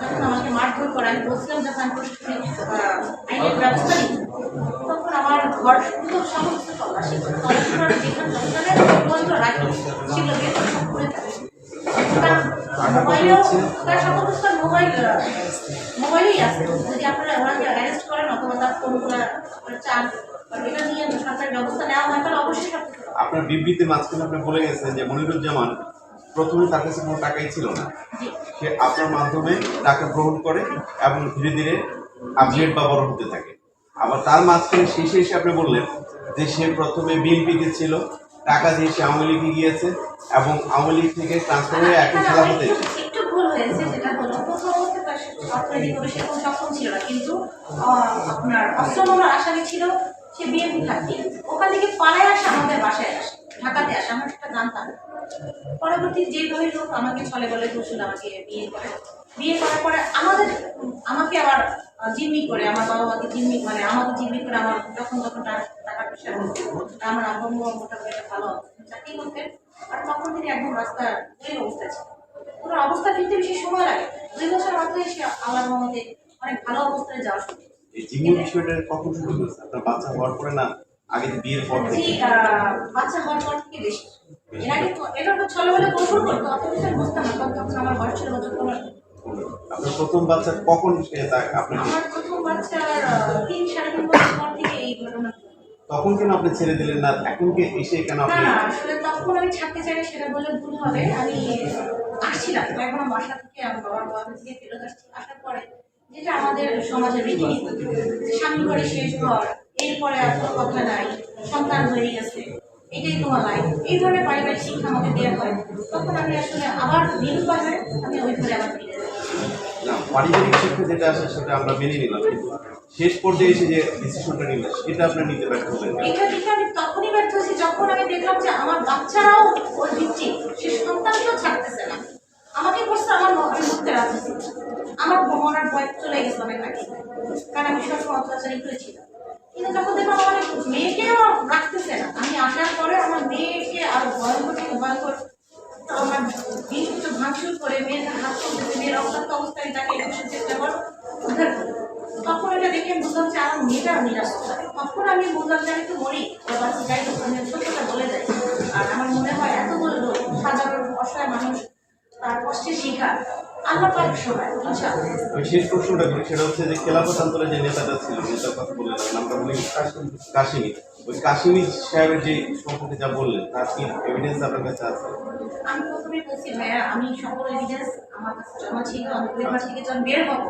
যখন আমাকে মারধর করে, আমি বলছিলাম যখন আমি আইনের ব্যবস্থা তখন আমার ঘর শুধু সমস্ত তল্লাশি তল্লাশি যেখানে বন্ধ রাখি সেগুলো বের করে আছে। যদি আপনারা করেন অথবা তার এটা নিয়ে ব্যবস্থা নেওয়া হয়, তাহলে অবশ্যই। আপনার বিবৃতি মাঝখানে আপনি বলে গেছেন যে মনিরুজ্জামান প্রথমে তার কাছে কোনো টাকাই ছিল না। সে আপনার মাধ্যমে টাকা গ্রহণ করে এবং ধীরে ধীরে আপডেট বা বড় হতে থাকে। আবার তার মাঝখানে শেষে এসে আপনি বললেন যে সে প্রথমে বিএনপিতে ছিল টাকা দিয়ে সে আওয়ামী লীগে গিয়েছে এবং আওয়ামী লীগ থেকে ট্রান্সফার হয়ে এখন একটু ভুল হয়েছে হলো। প্রথম অর্থনৈতিকভাবে সেরকম সক্ষম ছিল না কিন্তু আপনার অস্ত্রমামলা আসামি ছিল সে বিএনপি থাকতে ওখান থেকে পালায় আসে আমাদের বাসায় আসে। ঢাকাতে আসে, আমরা সেটা জানতাম। পরবর্তী যেভাবে লোক আমাকে ছলে বলে কৌশল আমাকে বিয়ে করে। বিয়ে করার পরে আমাদের, আমাকে আবার জিম্মি করে, আমার বাবা মাকে জিম্মি মানে আমাকে জিম্মি করে আমার যখন তখন টাকা পয়সা আমার আব্বু মোটামুটি একটা ভালো চাকরি করতেন। আর তখন থেকে একদম রাস্তা ওই অবস্থা ছিল। ওনার অবস্থা ফিরতে বেশি সময় লাগে। দুই বছর মাত্রই সে আল্লাহ মহম্মদে অনেক ভালো অবস্থায় যাওয়া শুরু। এই জিম্মি বিষয়টা কখন শুরু হয়েছে? আপনার বাচ্চা হওয়ার পরে না আগে বিয়ের পর বাচ্চা হওয়ার থেকে বেশি। এর আগে ছোটবেলা করতো অত বুঝতাম না তখন আমার বয়স ছিল বছর। পনেরো আপনার প্রথম বাচ্চা কখন আমার প্রথম বাচ্চার আহ, তিন সাড়ে তিন বছর পর থেকে এই ঘটনা। তখন কেন আপনি ছেড়ে দিলেন না? এখন কে এসে কেন আপনি না আসলে তখন আমি ছাড়তে চাই সেটা বলে ভুল হবে। আমি আসছিলাম এখন আমার বাসা থেকে আমার বাবার বাবা থেকে ফেরত আসছি। আসার পরে যেটা আমাদের সমাজের রীতিনীতি স্বামী করে শেষ ঘর এরপরে আর কোনো কথা নাই। সন্তান হয়ে গেছে। এটাই তোমার লাইফ এই ধরনের পারিবারিক শিক্ষা আমাকে দেওয়া হয়। তখন আমি আসলে আবার নিরুপায় হয়ে আমি ওই ঘরে আবার ফিরে যাই। না পারিবারিক শিক্ষা যেটা আছে সেটা আমরা মেনে নিলাম। কিন্তু শেষ পর্যায়ে এসে যে ডিসিশনটা নিলেন সেটা আপনার নিতে ব্যর্থ হলেন এটা থেকে আমি তখনই ব্যর্থ হয়েছি যখন আমি দেখলাম যে আমার বাচ্চারাও ওর সে সন্তানকেও ছাড়তেছে না। আমাকে করছে আমার আমি আমার মরার ভয় চলে গেছে অনেক আগে। কারণ আমি সবসময় অত্যাচারিত কিন্তু যখন দেখলাম আমার মেয়েকেও রাখতেছে না, আমি আসার পরে আমার মেয়েকে আরও ভয়ঙ্কর থেকে ভয়ঙ্কর আমার জিনিস কিছু ভাঙচুর করে, মেয়ের হাত করতেছে মেয়ের রক্তাক্ত অবস্থায় তাকে একুশের চেষ্টা করো। তখন এটা দেখে বুঝলাম যে আমার মেয়েটা নিরাশ তখন আমি বুঝলাম যে আমি তো মরি আমার আল্লাহ পাক সবাই শেষ প্রশ্নটা করি সেটা হচ্ছে যে খেলাফত আন্দোলনের যে নেতাটা ছিল নেতার কথা বললেন আমরা বলি কাশিমি। ওই কাশিমি সাহেবের যে সম্পর্কে যা বললেন তার কি এভিডেন্স আপনার কাছে আছে? আমি প্রথমে বলছি ভাইয়া আমি সকল এভিডেন্স আমার কাছে জমা ছিল আমি পরিবার থেকে যখন বের হব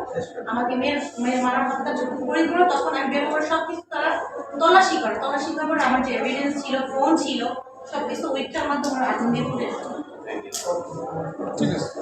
আমাকে মেয়ের মেয়ের মারার হত্যা যখন করে দিল তখন আমি বের হওয়ার সব কিছু তারা তল্লাশি করে। তল্লাশি করার পরে আমার যে এভিডেন্স ছিল ফোন ছিল সব কিছু ওইটার মাধ্যমে আগুন দিয়ে ঠিক আছে।